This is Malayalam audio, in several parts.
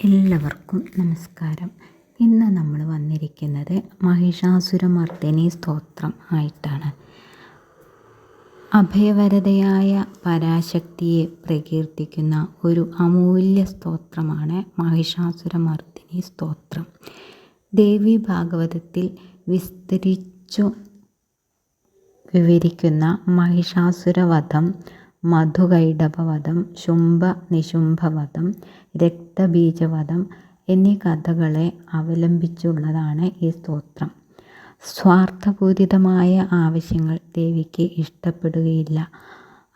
എല്ലാവർക്കും നമസ്കാരം. ഇന്ന് നമ്മൾ വന്നിരിക്കുന്നത് മഹിഷാസുരമർദ്ദിനി സ്തോത്രം ആയിട്ടാണ്. അഭയവരതയായ പരാശക്തിയെ പ്രകീർത്തിക്കുന്ന ഒരു അമൂല്യ സ്തോത്രമാണ് മഹിഷാസുരമർദ്ദിനി സ്തോത്രം. ദേവി ഭാഗവതത്തിൽ വിസ്തരിച്ചു വിവരിക്കുന്ന മഹിഷാസുരവധം മധുകൈടഭവധം ശുംഭ നിശുംഭവധം രക്തബീജവധം എന്നീ കഥകളെ അവലംബിച്ചുള്ളതാണ് ഈ സ്തോത്രം. സ്വാർത്ഥപൂരിതമായ ആവശ്യങ്ങൾ ദേവിക്ക് ഇഷ്ടപ്പെടുകയില്ല.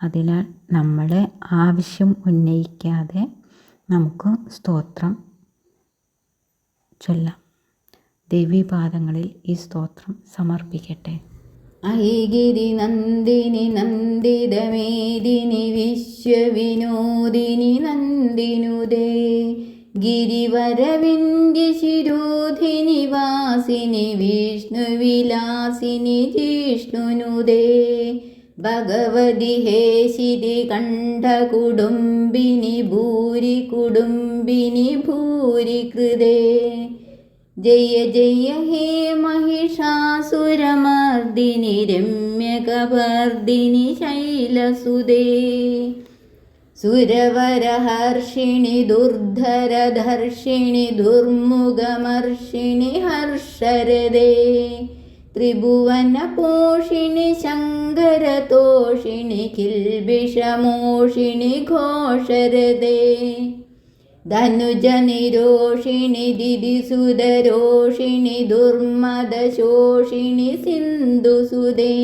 അതിനാൽ നമ്മൾ ആവശ്യം ഉന്നയിക്കാതെ നമുക്ക് സ്തോത്രം ചൊല്ലാം. ദേവീപാദങ്ങളിൽ ഈ സ്തോത്രം സമർപ്പിക്കട്ടെ. ഐഗിരി നന്ദിനി നന്ദിതമേദിനി വിശ്വവിനോദിനി നന്ദിനുദേ. ഗിരിവരവിന്ദ്യ ശിരോധിനി വാസിനി വിഷ്ണുവിലാസിനി ജിഷ്ണുനുദേ. ഭഗവതി ഹേ ശിരി കണ്ഠ കുടുംബിനി ഭൂരി കുടുംബിനി ഭൂരി കൃതേ ജയ ജയ ഹേ महिषासुरमर्दिनि രമ്യകപർദിനി ശൈലസുതേ സുരവരഹർഷിണി ദുർധരധർഷിണി ദുർമുഖമർഷിണി ഹർഷരദേ ത്രിഭുവനപോഷിണി ശങ്കരതോഷിണി കിൽബിഷമോഷിണി ഘോഷരദേ ധനുജനിരോഷിണി ദിദിസുതരോഷിണി ദുർമദശോഷിണി സിന്ധുസുതേ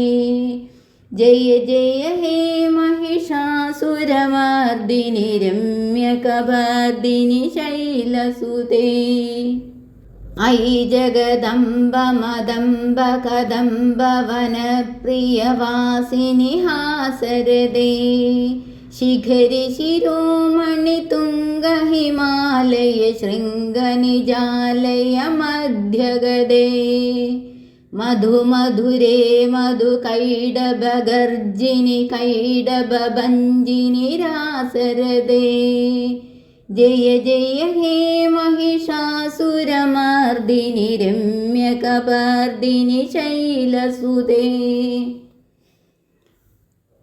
ജയ ജയ ഹേ महिषासुरमर्दिनि രമ്യകപർദിനി ശൈലസുതേ ഐ ജഗദംബ മദംബ കദംബ വനപ്രിയവാസിനി ഹാസരദേ ശിഖരി ശിരോമണി തുംഗ ഹിമാലയ ശൃംഗനിജാലയ മധ്യഗദേ മധുമധുരേ മധു കൈഡബഗർജിനി കൈഡബഭഞ്ജിനി രാസരദേ ജയ ജയ ഹേ महिषासुरमर्दिनि രമ്യകപർദിനി ശൈലസുതേ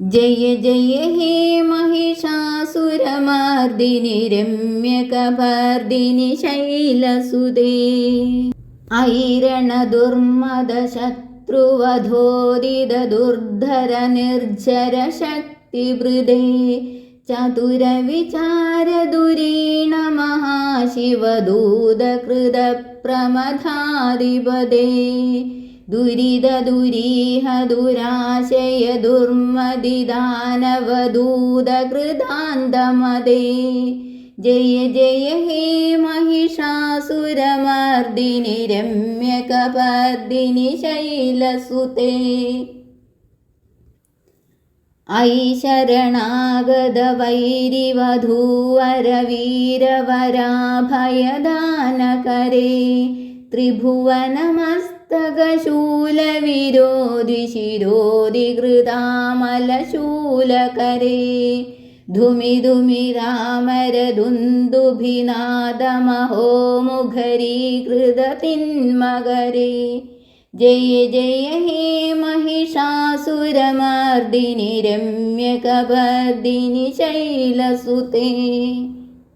ജയ ജയ ഹേ മഹിഷാസുരമാർദിനി രമ്യകഭാർദിനി ശൈലസുതേ. ഐരണ ദുർമദ ശത്രുവധോദിത ദുർധര നിർജര ശക്തിഭൃതേ ചതുരവിചാരദുരീണ മഹാശിവദൂതകൃത പ്രമഥാധിപതേ മഹാശിവദൂതകൃതപ്രമഥാധിപദേ ദുരിതദുരീഹ ദുരാശയ ദുർമതിദാനവദൂതകൃതാന്തമദേ ജയ ജയ ഹേ महिषासुरमर्दिनि രമ്യകപർദിനി ശൈലസുതേ ഐ ശരണാഗതവൈരിവധൂവരവീരവരാഭയദാനകരേ ത്രിഭുവനമസ്തകശൂലവിരോധി ശിരോധി കൃതാമലശൂലകരേ ധുമി ധുമി രാമരദുന്ദുഭിനാദമഹോ മുഖരീകൃതതിന്മകരേ ജയ ജയ ഹേ महिषासुरमर्दिनि രമ്യകപർദിനി ശൈലസുതേ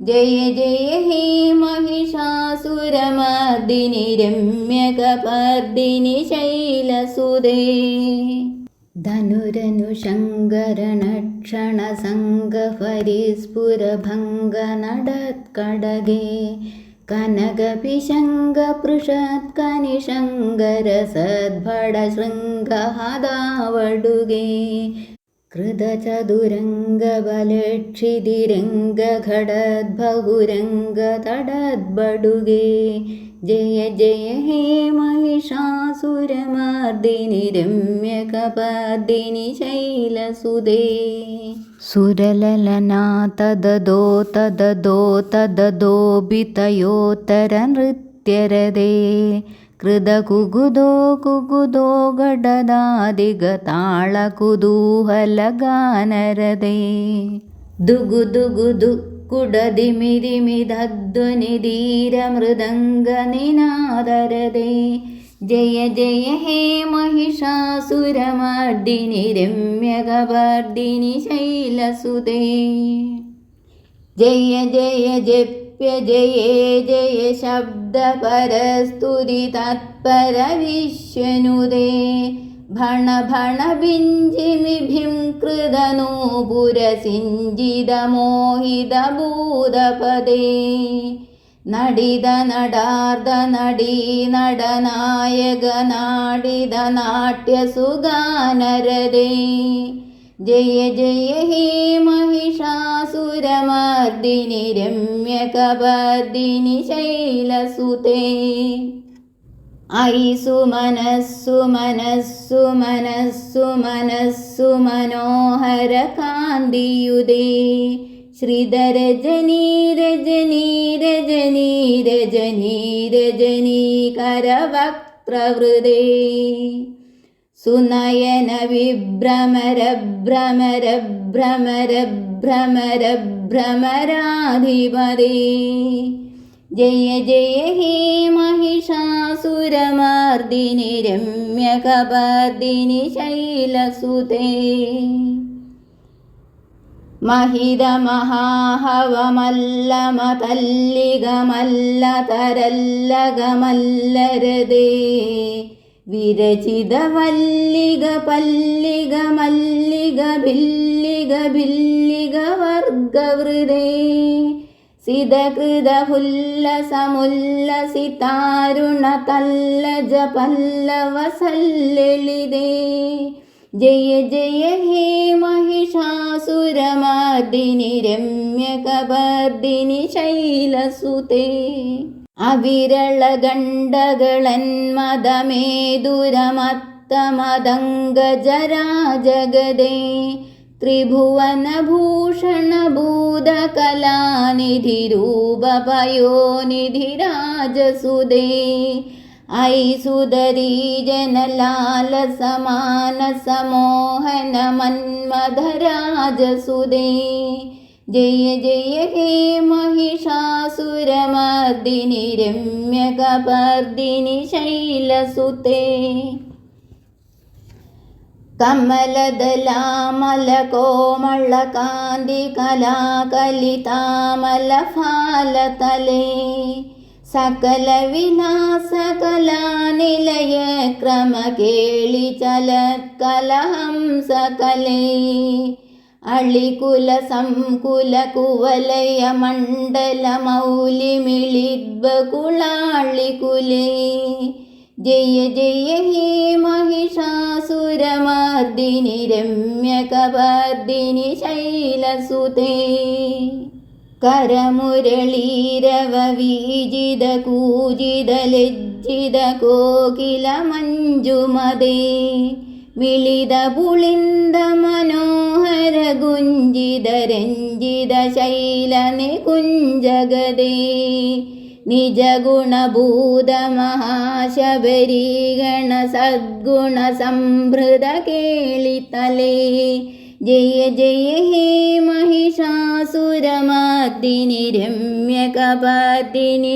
जय जय हे महिषासुरमादिनि रम्यकपार्दिनिशैलसुरे धनुरनुशङ्करणक्षणसङ्गरिस्पुरभङ्गनडत्कडगे कनकपिशङ्गपृषत्कनिशङ्कर सद्भडशृङ्गडुगे कृतचतुरङ्गबलक्षिदिरङ्गघडद्बहुरङ्गतडद्बडुगे जय जय हे महिषासुरमर्दिनि रम्यकपर्दिनि शैलसुदे सुरललना तददो तददो तददो वितयोत्तरनृत्यरदे कृदकुगुदो कुगुदो गडदादिगताळकुदूहलगानरदे। गडदादिगतालकुदूहलगानरदे दुगु दुगु दु जय जय हे महिषासुरमर्दिनि रम्यगवर्दिनि शैलसुदे जय जय जय വ്യജയേ ജയ ശബ്ദപരസ്തുതി തത്പരവിശ്വനുദേ ഭണഭണബിഞ്ചിമിഭിം കൃതനൂപുരസിഞ്ചിതമോഹിതഭൂതപദേ നടിത നടാർദ നടീ നടനായക നാടിത നാട്യസുഗാനരദേ ജയ ജയ ഹേ महिषासुरमर्दिनि രമ്യകപർദിനി ശൈലസുതേ ഐ സുമനസ്സു മനസ്സു മനസ്സു മനസ്സു മനോഹര കാന്തിയുതേ ശ്രീധരജനീ രജനീ രജനീ രജനീ രജനീ കരവക്ത്രവൃതേ സുനയന വിഭ്രമര ഭ്രമര ഭ്രമര ഭ്രമര ഭ്രമരാധിപതേ ജയ ജയ ഹേ महिषासुरमर्दिनि രമ്യകപർദിനി ശൈലസുതേ महिदमहाहवमल्लमतल्लिगमल्ल तरल्लगमल्लरदे വിരചിതവല്ലിക പല്ലിക മല്ലിക ഭില്ലിക ഭില്ലിക വർഗവൃതേ സിതകൃതഫുല്ലസമുല്ലസിതാരുണ തല്ലജ പല്ലവസല്ലളിതേ ജയ ജയ ഹേ महिषासुरमर्दिनि രമ്യകപർദിനി ശൈലസുതേ अविरलगण्डगळन्मदमेरमत्तमदङ्गजराजगदे त्रिभुवनभूषणभूतकलानिधिरूपपयोनिधिराजसुदे सुदरीजनलालसमानसमोहनमन्मधराजसुदे ജയ ജയ ഹേ മഹിഷാസുരമർദിനി രമ്യകപർദിനി ശൈലസുതേ. കമലദലാമലകോമളകാന്തി കലാകലിതാമലഫാലതലേ സകലവിലാസകലാനിലയ ക്രമകേളി ചലക്കലഹംസകലേ ಅಳಿಕುಲಸಂಕುಲಕುವಲಯ ಮೌಲಿ ಮಿಳಿದ್ವ ಕುಳಾಳಿಕುಲೆ ಜಯ ಜಯ ಹೇ महिषासुरमर्दिनि रम्यकवर्दिनि शैलसुते करमुरळीरववीजिद कूजिद लज्जिद कोकिलमञ्जुमदे വിളിത പുളിന്ദ മനോഹര ഗുഞ്ചിത രഞ്ജിത ശൈല നികുഞ്ചഗദേ നിജഗുണഭൂത മഹാശബരീഗണ സദ്ഗുണ സംഭൃത കേളിതലേ ജയ ജയ ഹേ महिषासुरमर्दिनि രമ്യകപർദിനി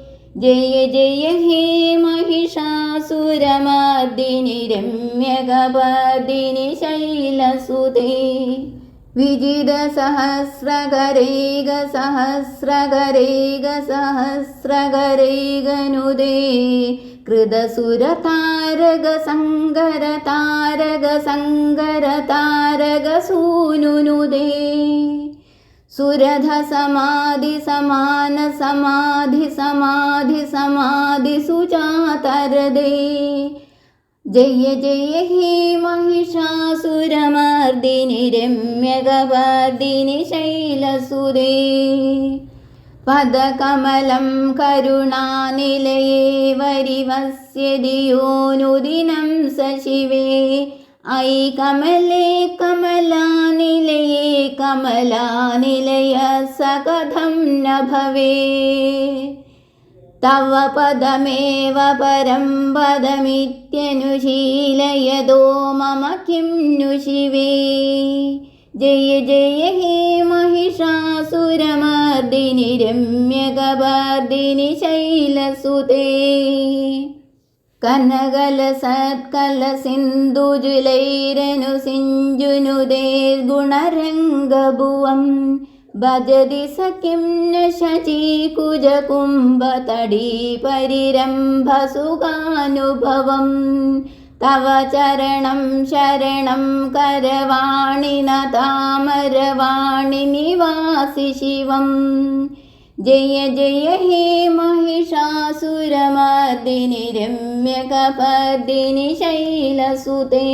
ചന്ദ്രരുജേ പ്രണതസുരാസുരമൗലിമണി സ്ഫുരദം ശുലസന്നഖചന്ദ്രരുചി ജിതകനകാചലമൗലിപദോർജിത നിർഭര കുഞ്ചര കുംഭകുജേ ജയ ജയ ഹേ महिषासुरमर्दिनि रम्यगपर्दिनि शैलसुते विजितसहस्रगरेगसहस्रगरेगसहस्रगरेगनुदे कृतसुरतारगसङ्गरतारगसङ्गरतारगसूनुनुदे सुरधसमाधिसमानसमाधिसमाधिसमाधिसुचातरदे जय जय हे शैलसुरे। पदकमलं करुणानिलये वरिवस्य दियोनुदिनं सशिवे शिवे। ഐ കമലേ കമലാനിലയേ കമലാനിലയ സകഥം ന ഭവേ തവ പദമേവ പരം പദമിത്യനുശീലയതോ മമ കിം नु शिवे ജയ ജയ ഹേ महिषासुरमर्दिनि രമ്യകവർദിനി ശൈലസുതേ कनकलसत्कलसिन्धुजुलैरनुसिञ्जुनुदेर्गुणरङ्गभुवं भजति स किं न शचीकुजकुम्भतडीपरिरम्भसुखानुभवम् तव चरणं शरणं करवाणि न तामरवाणि निवासि शिवम् ജയ ജയ ഹേ മഹിഷാസുരമർദിനി രമ്യകപർദിനി ശൈലസുതേ.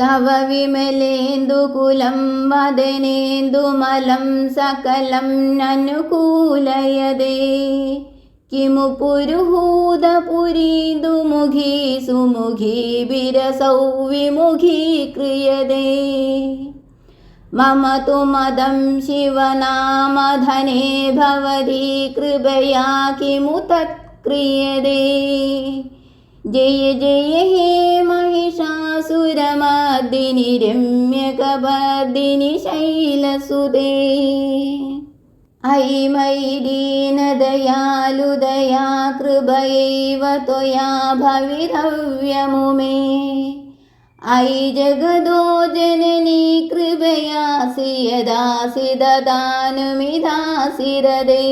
തവ വിമലേന്ദുകുലം വദനേന്ദുമലം സകലം നനുകൂലയതേ. കിമു പുരുഹൂതപുരീതുമുഖീ സുമുഖീ വിരസൗ വിമുഖീ ക്രിയതേ. मम तु मदं शिवनामधने भवती कृपया किमु तत्क्रियते जय जय हे महिषासुरमर्दिनि रम्यकपर्दिनि शैलसुते अयि मयि दीनदयालुदया कृपयैव त्वया भवितव्यमु मे अयि जगदो जननी कृपयासि यदासि ददानुमिदासि हृदे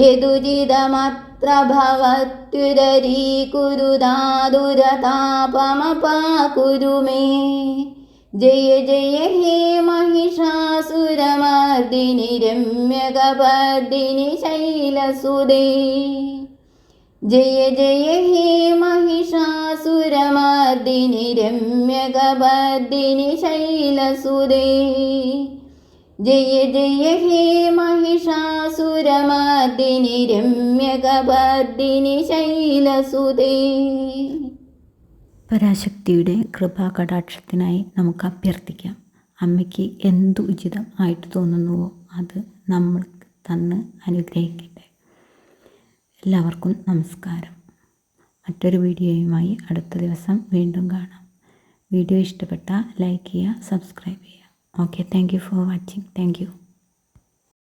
यदुचिदमत्र भवत्युदरीकुरुदादुरतापमपाकुरु मे जय जय हे महिषासुरमर्दिनि रम्यकपर्दिनि शैलसुदे ജയ ജയ ഹേ മഹിഷാസുരമാർദ്ദിനി രമ്യകബർദ്ദിനി ശൈലസുരേ ജയ ജയ ഹേ മഹിഷാസുരമാർദ്ദിനി രമ്യകബർദ്ദിനി ശൈലസുരേ പരാശക്തിയുടെ കൃപാകടാക്ഷത്തിനായി നമുക്ക് അഭ്യർത്ഥിക്കാം. അമ്മയ്ക്ക് എന്തു ഉചിതം ആയിട്ട് തോന്നുന്നുവോ അത് നമ്മൾ തന്ന് അനുഗ്രഹിക്കും എല്ലാവർക്കും നമസ്കാരം. മറ്റൊരു വീഡിയോയുമായി അടുത്ത ദിവസം വീണ്ടും കാണാം. വീഡിയോ ഇഷ്ടപ്പെട്ടാൽ ലൈക്ക് ചെയ്യുക സബ്സ്ക്രൈബ് ചെയ്യുക. Okay thank you for watching thank you